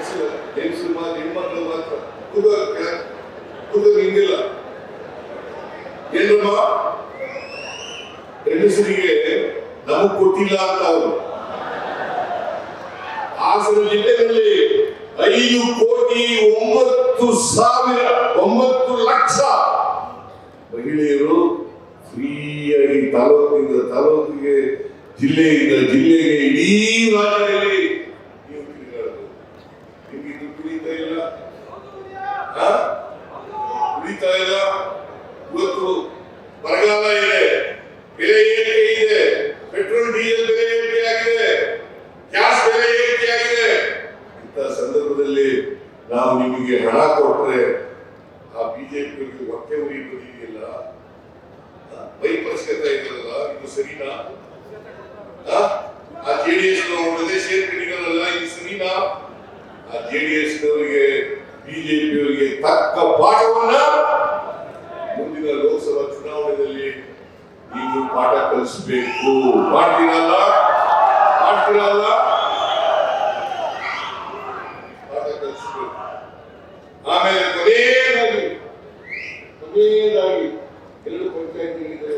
ಹೆಂಗಸು ಹೆಂಗಸರು ಮಾತ್ರ ಹೆಣ್ಮಕ್ಳು ಮಾತ್ರ. ಕುದು ಕುದು ಹಿಂಗಿಲ್ಲ. ಏನಮ್ಮ? ಹೆಂಗಸರಿಗೆ ನಮಗ್ ಕೊಟ್ಟಿಲ್ಲ ಅಂತ ಅವರು. ಹಾಸನ ಜಿಲ್ಲೆಯಲ್ಲಿ ಐದು ಕೋಟಿ ಒಂಬತ್ತು ಸಾವಿರ, ಒಂಬತ್ತು ಲಕ್ಷ ಮಹಿಳೆಯರು ಫ್ರೀಯಾಗಿ ತಾಲೂಕಿನಿಂದ ತಾಲೂಕಿಗೆ ಜಿಲ್ಲೆಯಿಂದ ಜಿಲ್ಲೆಗೆ ಇಡೀ ರಾಜ್ಯದಲ್ಲಿ ಬಿಜೆಪಿಯವರಿಗೆ ಹೊಟ್ಟೆ ಉರಿ ಬೈ ಪರಿಸ್ಥಿತ ಇದ್ದಾರಲ್ಲ ಇದು ಸರಿನಾ? ಆ? ಜೆಡಿಎಸ್ ನವರದೇ ಸೇರ್ಪಡೆಗಳಲ್ಲ ಇದು ಸರಿನಾ? ಆ ಜೆಡಿಎಸ್ ನವರಿಗೆ, ಬಿಜೆಪಿಯವರಿಗೆ ತಕ್ಕ ಪಾಠವನ್ನ ಮುಂದಿನ ಲೋಕಸಭಾ ಚುನಾವಣೆಯಲ್ಲಿ ನೀವು ಪಾಠ ಕಲಿಸಬೇಕು. ಮಾಡ್ತೀರಲ್ಲ? ಮಾಡ್ತೀರಲ್ಲ ಪಾಠ ಕಲಿಸಬೇಕು ಆಮೇಲೆ ಕೊನೆಯದಾಗಿ ಕೊನೆಯದಾಗಿ ಎರಡು ಪಂಚಾಯತಿಗಳಿದೆ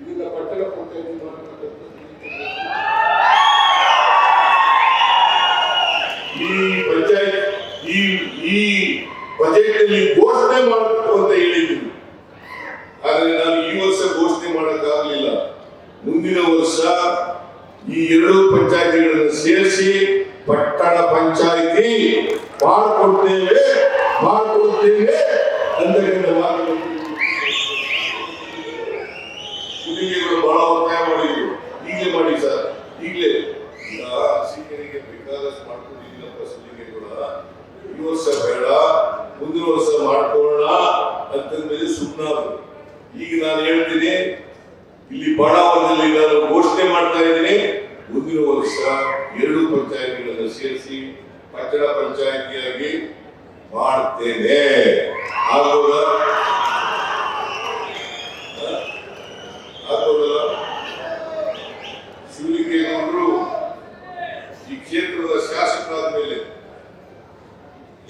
ಇದನ್ನ ಪಟ್ಟಣ ಪಂಚಾಯತಿ ಮಾಡತಕ್ಕಂಥ ಈ ಪಂಚಾಯತ್ ಈ ಈ ಬಜೆಟ್ನಲ್ಲಿ ಘೋಷಣೆ ಮಾಡಬೇಕು ಅಂತ ಹೇಳಿದ್ದೀನಿ. ಆದ್ರೆ ನಾನು ಈ ವರ್ಷ ಘೋಷಣೆ ಮಾಡಕ್ಕಾಗಲಿಲ್ಲ. ಮುಂದಿನ ವರ್ಷ ಈ ಎರಡು ಪಂಚಾಯತಿಗಳನ್ನು ಸೇರಿಸಿ ಪಟ್ಟಣ ಪಂಚಾಯತಿ ಮಾಡಿಕೊಡ್ತೇವೆ ಮಾಡಿಕೊಡ್ತೇವೆ ಈಗ ನಾನು ಹೇಳ್ತೀನಿ, ಇಲ್ಲಿ ಬಾಣಾವರದಲ್ಲಿ ನಾನು ಘೋಷಣೆ ಮಾಡ್ತಾ ಇದ್ದೀನಿ. ಮುಂದಿನ ವರ್ಷ ಎರಡು ಪಂಚಾಯತಿಗಳನ್ನು ಸೇರಿಸಿ ಪಟ್ಟಣ ಪಂಚಾಯತಿಯಾಗಿ ಮಾಡ್ತೇನೆ. ಶಿವಲಿಂಗೇಗೌಡರು ಈ ಕ್ಷೇತ್ರದ ಶಾಸಕರಾದ ಮೇಲೆ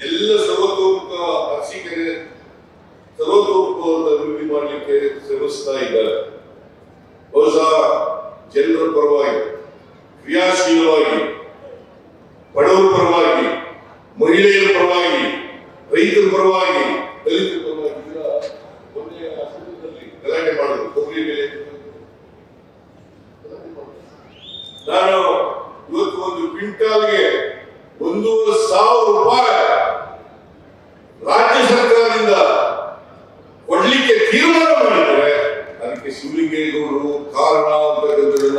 ಎಲ್ಲ ಶ್ರಮಿಸ್ತಾ ಇದ್ದಾರೆ ಬಹುಶಃ ಜನರ ಪರವಾಗಿ ಕ್ರಿಯಾಶೀಲವಾಗಿ ಬಡವರ ಪರವಾಗಿ ಮಹಿಳೆಯರ ಪರವಾಗಿ ರೈತರ ಪರವಾಗಿ ದಲಿತರ ಶಿವಲಿಂಗೇಗೌಡರು ಕಾರಣ ಅಂತಕ್ಕಂಥದ್ದನ್ನ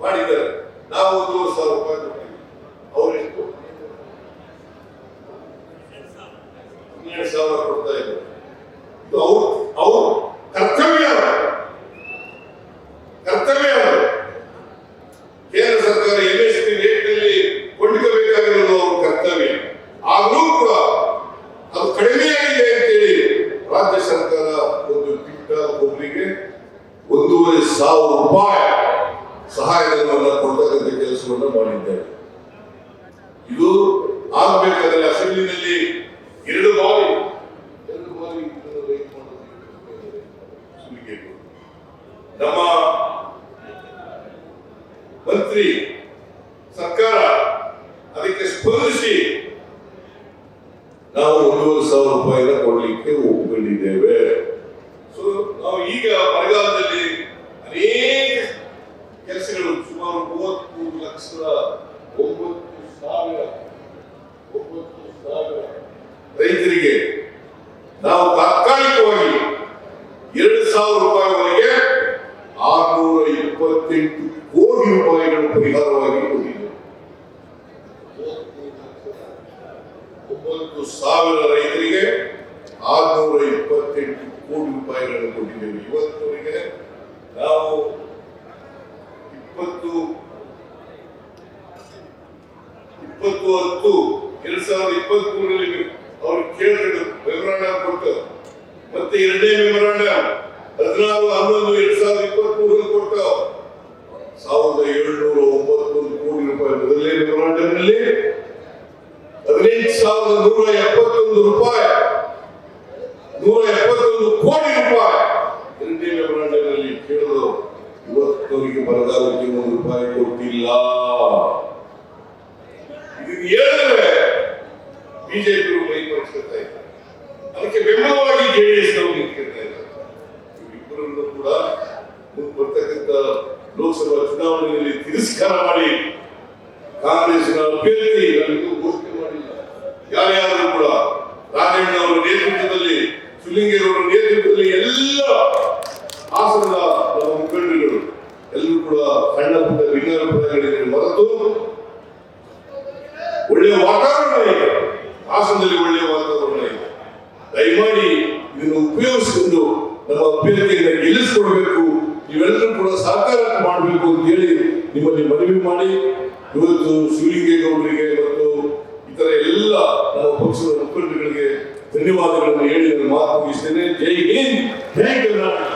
ಮಾಡಿದ್ದಾರೆ. ನಾವು ಒಂದೂವರೆ ಸಾವಿರ ರೂಪಾಯಿ ಅವರೆಷ್ಟು ಹನ್ನೆರಡು ಸಾವಿರ ಕೊಡ್ತಾ ಇದ್ದಾರೆ ಕೆಲಸವನ್ನು ಮಾಡಿದ್ದೇವೆ ಇದು. ಆಗಬೇಕಾದ್ರೆ ಅಸೆಂಬ್ಲಿನಲ್ಲಿ ಎರಡು ಬಾರಿ ನಮ್ಮ ಮಂತ್ರಿ ಸರ್ಕಾರ ಅದಕ್ಕೆ ಸ್ಪಂದಿಸಿ ನಾವು ಒಂದೂವರೆ ಸಾವಿರ ರೂಪಾಯಿನ ಕೊಡ್ಲಿಕ್ಕೆ ಒಪ್ಪಿಕೊಂಡಿದ್ದೇವೆ ಸೊ ನಾವು ಈಗ ಬರಗಾಲದಲ್ಲಿ ಅನೇಕ ಕೆಲಸಗಳು ಸುಮಾರು ಮೂವತ್ಮೂರು ಲಕ್ಷದ ಒಂಬತ್ತು ಸಾವಿರ ಒಂಬತ್ತು ಸಾವಿರ ರೈತರಿಗೆ ನಾವು ತಾತ್ಕಾಲಿಕವಾಗಿ ಎರಡು ಸಾವಿರ ರೂಪಾಯಿವರೆಗೆ ಆರ್ನೂರ ಇಪ್ಪತ್ತೆಂಟು ಕೋಟಿ ರೂಪಾಯಿಗಳು ಪರಿಹಾರವಾಗಿ ಕೊಟ್ಟಿದ್ದೇವೆ ಒಂಬತ್ತು ಸಾವಿರ ರೈತರಿಗೆ ಆರ್ನೂರ ಇಪ್ಪತ್ತೆಂಟು ಕೋಟಿ ರೂಪಾಯಿಗಳನ್ನು ಕೊಟ್ಟಿದ್ದೇವೆ. ಇವತ್ತವರೆಗೆ ನಾವು ಇಪ್ಪತ್ತು ಇಪ್ಪತ್ತು ಹತ್ತು, ಎರಡ್ ಸಾವಿರದ ಇಪ್ಪತ್ತ್ ಮೂರರಲ್ಲಿ ಅವ್ರು ಕೇಳಿದ್ರು ಮೆಮೊರಾಂಡಮ್ ಕೊಟ್ಟು. ಮತ್ತೆ ಎರಡನೇ ಮೆಮೊರಾಂಡಮ್. ಹದಿನಾರು, ಹನ್ನೊಂದು, ಎರಡ್ ಸಾವಿರದ ಇಪ್ಪತ್ತ್ ಮೂರಲ್ಲಿ ಕೊಟ್ಟ ಸಾವಿರದ ಏಳ್ನೂರ ಒಂಬತ್ತೊಂದು ಕೋಟಿ ರೂಪಾಯಿ ಮೊದಲನೇ ಹೋರಾಟದಲ್ಲಿ ಹದಿನೆಂಟು ಸಾವಿರದ ನೂರ ಎಪ್ಪತ್ತೊಂದು ರೂಪಾಯಿ, ನೂರ ಎಪ್ಪತ್ತೊಂದು ಕೋಟಿ ರೂಪಾಯಿ ಎರಡನೇ ಮೆಮೊರಾಂಡಮ್ನಲ್ಲಿ ಕೇಳಿದ್ರು. ಇವತ್ತವರಿಗೆ ಬರಗಾಲಕ್ಕೆ ಒಂದು ರೂಪಾಯಿ ಕೊಟ್ಟಿಲ್ಲ. ಇದನ್ನು ಹೇಳಿದ್ರೆ ಬಿಜೆಪಿ ಮೈ ಪಡಿಸ್ಕೊಳ್ತಾ ಅದಕ್ಕೆ ಬೆಂಬಲವಾಗಿ ಜೆಡಿಎಸ್ ಲೋಕಸಭಾ ಚುನಾವಣೆಯಲ್ಲಿ ತಿರಸ್ಕಾರ ಮಾಡಿ ಕಾಂಗ್ರೆಸ್ನ ಅಭ್ಯರ್ಥಿ ನಮಗೂ ಘೋಷಣೆ ಮಾಡಿಲ್ಲ. ಯಾರ್ಯಾರು ಕೂಡ ರಾಜಣ್ಣ ಅವರ ನೇತೃತ್ವದಲ್ಲಿ ಸುಲಿಂಗೇರವರ ನೇತೃತ್ವದಲ್ಲಿ ಎಲ್ಲ ಹಾಸನದ ನಮ್ಮ ಮುಖಂಡರುಗಳು ಎಲ್ಲರೂ ಕೂಡ ಸಣ್ಣ ಪುಟ್ಟ ಪದಗಳಿಗೆ ಮರೆತು ಒಳ್ಳೆಯ ವಾತಾವರಣ ಇದೆ. ಹಾಸನದಲ್ಲಿ ಒಳ್ಳೆಯ ವಾತಾವರಣ ಇದೆ. ದಯಮಾಡಿ ಇದನ್ನು ಉಪಯೋಗಿಸಿಕೊಂಡು ನಮ್ಮ ಅಭ್ಯರ್ಥಿಯನ್ನು ಗೆಲ್ಲಿಸಿಕೊಡ್ಬೇಕು. ನೀವೆಲ್ಲರೂ ಕೂಡ ಸಹಕಾರ ಮಾಡಬೇಕು ಅಂತ ಹೇಳಿ ನಿಮ್ಮಲ್ಲಿ ಮನವಿ ಮಾಡಿ ಇವತ್ತು ಶಿವಲಿಂಗೇಗೌಡರಿಗೆ ಮತ್ತು ಇತರ ಎಲ್ಲ ನಮ್ಮ ಪಕ್ಷದ ಮುಖಂಡಗಳಿಗೆ ಧನ್ಯವಾದಗಳನ್ನು ಹೇಳಿ ಮಾತು ಮುಗಿಸ್ತೇನೆ. ಜೈ ಹಿಂದ್, ಜೈ ಕರ್ನಾಟಕ.